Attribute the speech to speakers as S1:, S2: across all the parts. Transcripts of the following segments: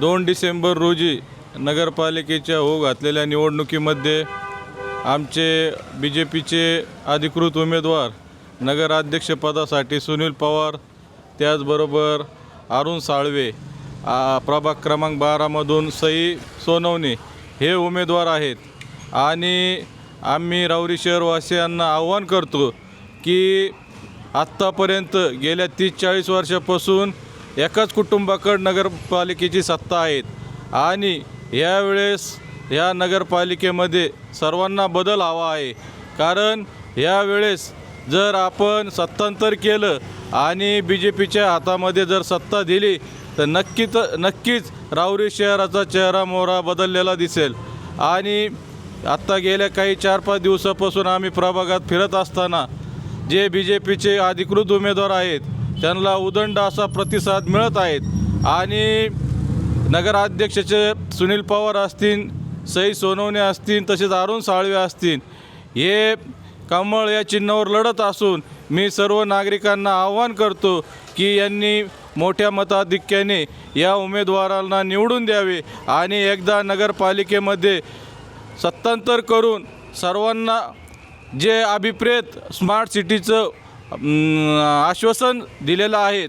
S1: दोन डिसेंबर रोजी नगरपालिकेच्या हो घातलेल्या निवडणुकीमध्ये आमचे बी जे पीचे अधिकृत उमेदवार नगराध्यक्षपदासाठी सुनील पवार त्याचबरोबर अरुण साळवे आ, प्रभाग क्रमांक बारामधून सई सोनवणे हे उमेदवार आहेत. आणि आम्ही राऊरी शहरवासियांना आव्हान करतो की आत्तापर्यंत गेल्या तीस चाळीस वर्षापासून एकाच कुटुंबाकडं नगरपालिकेची सत्ता आहेत आणि यावेळेस ह्या नगरपालिकेमध्ये सर्वांना बदल हवा आहे. कारण यावेळेस जर आपण सत्तांतर केलं आणि बी जे पीच्या हातामध्ये जर सत्ता दिली तर नक्कीच नक्कीच राऊरी शहराचा चेहरा मोहरा बदललेला दिसेल. आणि आत्ता गेल्या काही चार पाच दिवसापासून आम्ही प्रभागात फिरत असताना जे बी जे पीचे अधिकृत उमेदवार आहेत त्यांना उदंड असा प्रतिसाद मिळत आहेत. आणि नगराध्यक्षाचे सुनील पवार असतील सई सोनवणे असतील तसेच अरुण साळवे असतील हे कमळ या चिन्हावर लढत असून मी सर्व नागरिकांना आव्हान करतो की यांनी मोठ्या मताधिक्याने या उमेदवारांना निवडून द्यावे आणि एकदा नगरपालिकेमध्ये सत्तांतर करून सर्वांना जे अभिप्रेत स्मार्ट सिटीचं आश्वासन दिलेलं आहे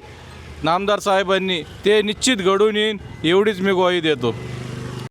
S1: नामदार साहेबांनी ते निश्चित घडून येईन एवढीच मी ग्वाही देतो.